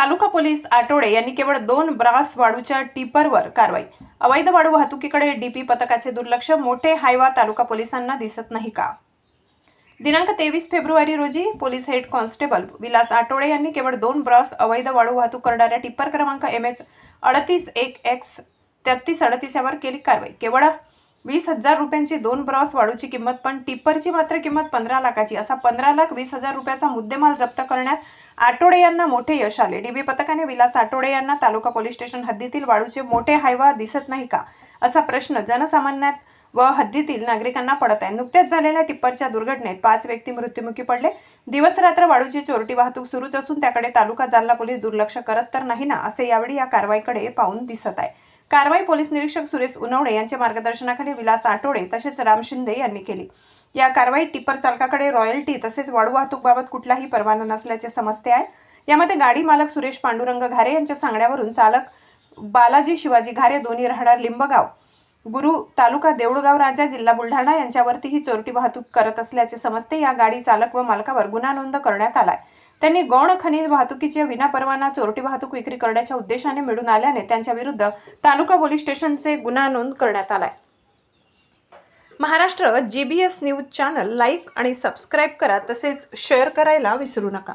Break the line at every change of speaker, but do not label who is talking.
तालुका police आठवडे यांनी केवळ दोन ब्रास वाळूच्या टिपरवर कारवाई. अवैध वाळू वाहतुकीकडे डीपी पथकाचे दुर्लक्ष मोठे हायवा तालुका पोलिसांना दिसत नाही का? दिनांक तेवीस फेब्रुवारी रोजी पोलीस हेड कॉन्स्टेबल विलास आठवडे यांनी केवळ दोन ब्रॉस अवैध वाळू वाहतूक करणाऱ्या टिप्पर क्रमांक एम एच अडतीस एक एक्स तेहतीस अडतीस यावर केली कारवाई. केवळ वीस हजार रुपयांची दोन ब्रॉस वाळूची किंमत पण टिप्परची मात्र किंमत पंधरा लाखाची. असा पंधरा लाख वीस हजार रुपयाचा मुद्देमाल जप्त करण्यात आठोडे यांना मोठे यश आले. डीबी पथकाने विलास आठोडे यांना तालुका पोलीस स्टेशन हद्दीतील वाळूचे मोठे हायवा दिसत नाही का? असा प्रश्न जनसामान्यात व हद्दीतील नागरिकांना पडत आहे. नुकत्याच झालेल्या टिप्परच्या दुर्घटनेत पाच व्यक्ती मृत्युमुखी पडले. दिवस रात्र वाळूची चोरटी वाहतूक सुरूच असून त्याकडे तालुका जालना पोलीस दुर्लक्ष करत तर नाही ना असे यावेळी या कारवाईकडे पाहून दिसत आहे. कारवाई पोलीस निरीक्षक सुरेश उनवणे यांच्या मार्गदर्शनाखाली विलास आठवडे तसेच राम शिंदे यांनी केली. या कारवाईत टिपर चालकाकडे रॉयल्टी तसेच वाळू वाहतूकबाबत कुठलाही परवाना नसल्याचे समजते आहे. यामध्ये गाडी मालक सुरेश पांडुरंग घारे यांच्या सांगण्यावरून चालक बालाजी शिवाजी घारे दोन्ही राहणार लिंबगाव. गुरु तालुका देऊळगाव राजा जिल्हा बुलढाणा यांच्यावरती ही चोरटी वाहतूक करत असल्याचे समजते या गाडी चालक व मालकावर गुन्हा नोंद करण्यात आलाय. त्यांनी गौण खनिज वाहतुकीची विनापरवाना चोरटी वाहतूक विक्री करण्याच्या उद्देशाने मिळून आल्याने त्यांच्या विरुद्ध तालुका पोलीस स्टेशनचे गुन्हा नोंद करण्यात आलाय. Maharashtra GBS B S news channel like आणि सबस्क्राईब करा तसेच शेअर करायला विसरू नका.